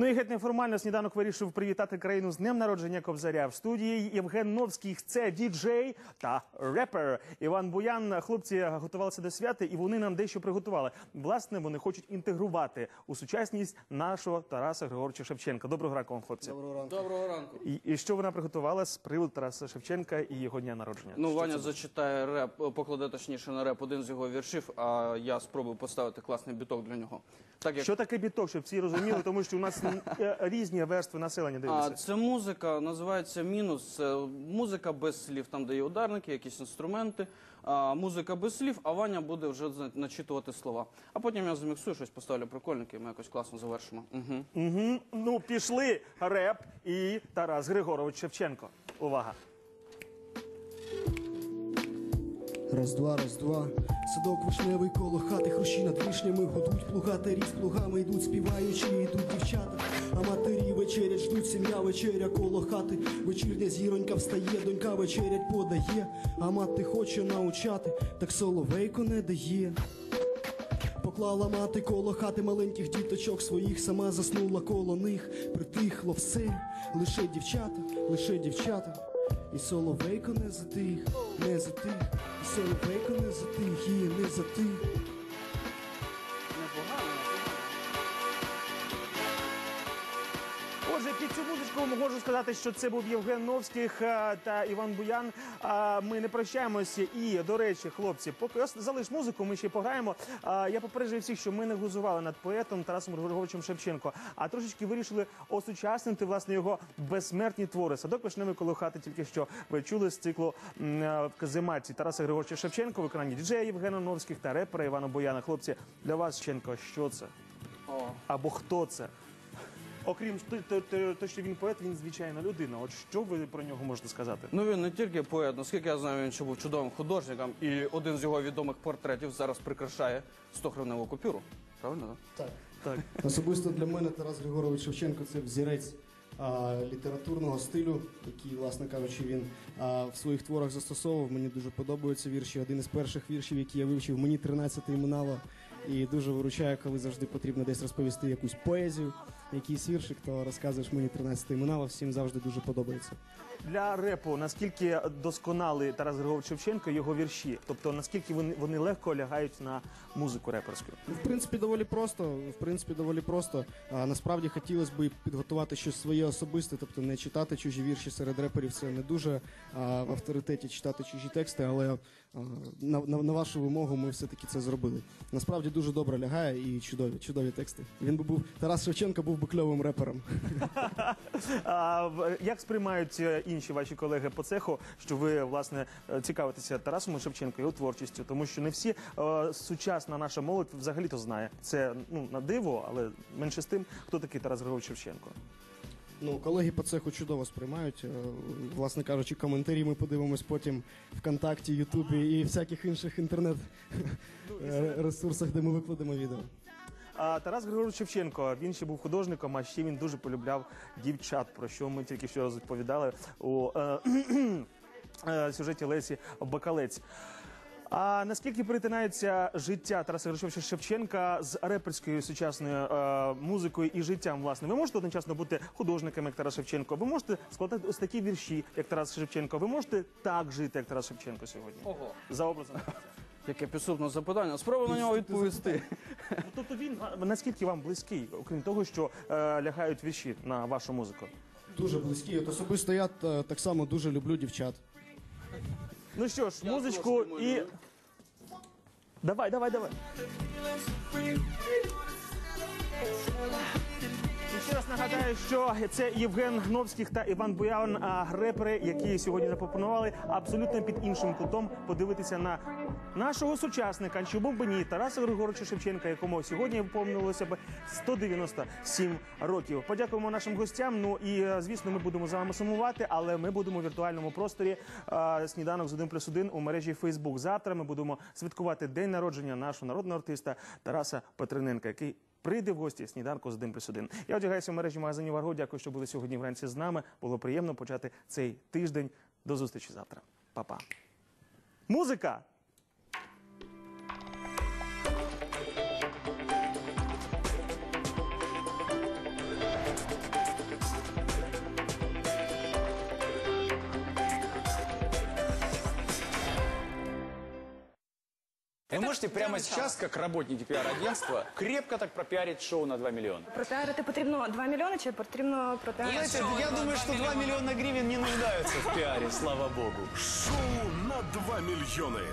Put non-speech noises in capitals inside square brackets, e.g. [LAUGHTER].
Ну і геть неформально сніданок вирішив привітати країну з днем народження Кобзаря. В студії Євген Новський, це діджей та репер. Іван Буян. Хлопці готувалися до свята, і вони нам дещо приготували. Власне, вони хочуть інтегрувати у сучасність нашого Тараса Григоровича Шевченка. Доброго ранку вам, хлопці. Доброго ранку. Доброго ранку. І, і що вона приготувала з приводу Тараса Шевченка і його дня народження? Ну, Що Ваня це? зачитає реп, покладе точніше на реп один з його віршів, а я спробую поставити класний біток для нього. Так як Що таке біток, щоб всі розуміли, тому що у нас е, різні верстви населення а, дивляться. це музика, називається мінус. Це музика без слів, там де є ударники, якісь інструменти. А, музика без слів, а Ваня буде вже зна- начитувати слова. А потім я заміксую щось, поставлю прикольники, і ми якось класно завершимо. Угу. Ну, пішли реп і Тарас Григорович Шевченко. Увага. Раз, два, раз, два. Садок вишневий коло хати, хрущі над вишнями годуть плугатарі з плугами йдуть, співаючи, йдуть дівчата. А матері вечерять, ждуть сім'я вечеря коло хати. Вечірня зіронька встає, донька вечерять подає. А мати хоче научати, так соловейко не дає. Поклала мати коло хати маленьких діточок своїх, сама заснула коло них, притихло все, лише дівчата, лише дівчата. І соловейко не затих, не затих, і соловейко не затих, і не затих. Отже, під цю музичку можу сказати, що це був Євген Новських е, та Іван Буян. Ми не прощаємося. І, до речі, хлопці, поки залиш музику, ми ще пограємо. Я попереджую всіх, що ми не глузували над поетом Тарасом Григоровичем Шевченко, а трошечки вирішили осучаснити власне його безсмертні твори. Садок вишневий коло хати тільки що ви чули з циклу е, в казематі Тараса Григоровича Шевченко, виконанні діджея Євгена Новських та репера Івана Буяна. Хлопці, для вас Шевченко, що це? Або хто це. Окрім те, що він поет, він звичайна людина. От що ви про нього можете сказати? Ну він не тільки поет, наскільки я знаю, він ще був чудовим художником, і один з його відомих портретів зараз прикрашає 100 гривневу купюру. Правильно? так? Так. Так. Особисто для мене Тарас Григорович Шевченко це взірець літературного стилю, який, власне кажучи, він а, в своїх творах застосовував. Мені дуже подобаються вірші. Один із перших віршів, які я вивчив, мені 13 минало. І дуже виручає, коли завжди потрібно десь розповісти якусь поезію, якийсь віршик, то розказуєш мені 13 минало. Всім завжди дуже подобається. Для репу наскільки досконалий Тарас Григорович Шевченко його вірші? Тобто наскільки вони, вони легко лягають на музику реперську? Ну, В принципі, доволі просто. В принципі, доволі просто. А, насправді хотілося б підготувати щось своє особисте, тобто не читати чужі вірші серед реперів. Це не дуже а, в авторитеті читати чужі тексти, але а, на, на, на вашу вимогу ми все-таки це зробили. Насправді дуже добре лягає і чудові, чудові тексти. Він би був Тарас Шевченко був би кльовим репером. [LAUGHS] А як сприймають е, інші ваші колеги по цеху, що ви власне е, цікавитеся Тарасом Шевченко його творчістю? Тому що не всі е, сучасна наша молодь взагалі то знає. Це ну на диво, але менше з тим, хто такий Тарас Григорович Шевченко. Ну, колеги по цеху чудово сприймають. Е, Власне кажучи, коментарі ми подивимось потім ВКонтакті, Ютубі і всяких інших інтернет-ресурсах, де ми викладемо відео. А Тарас Григорович Шевченко він ще був художником, а ще він дуже полюбляв дівчат, про що ми тільки що розповідали у е, [CLEARS THROAT] е, сюжеті Лесі Бакалець. А наскільки перетинається життя Тараса Григоровича Шевченка з реперською сучасною е, музикою і життям? Власне, ви можете одночасно бути художником, як Тарас Шевченко. Ви можете складати ось такі вірші, як Тарас Шевченко. Ви можете так жити, як Тарас Шевченко сьогодні. Ого. За образом. Яке підступне запитання. Спробуй на нього відповісти. Ну, тобто він а, наскільки вам близький, окрім того, що е, лягають вірші на вашу музику? Дуже близькі. От особисто я е, так само дуже люблю дівчат. Ну що ж, музичку і. Давай, давай, давай. Нагадаю, що це Євген Гновських та Іван Буян, репери, які сьогодні запропонували абсолютно під іншим кутом подивитися на нашого сучасника, б Тараса Григоровича Шевченка, якому сьогодні виповнилося б 197 років. Подякуємо нашим гостям. Ну і е, звісно, ми будемо з вами сумувати, але ми будемо в віртуальному просторі сніданок з 1 плюс 1 у мережі Фейсбук. Завтра ми будемо святкувати день народження нашого народного артиста Тараса Петриненка, який прийде в гості сніданку з 1 плюс 1. Я одягаюся в мережі магазинів Арго. Дякую, що були сьогодні вранці з нами. Було приємно почати цей тиждень. До зустрічі завтра. Па-па. Музика! Вы можете прямо сейчас, как работники пиар-агентства, крепко так пропиарить шоу на 2 миллиона? Пропіарити потрібно 2 мільйони чи потрібно пропіарити? Знаете, я думаю, что 2 миллиона гривен не нуждаются в пиаре, слава богу. Шоу на 2 мільйони.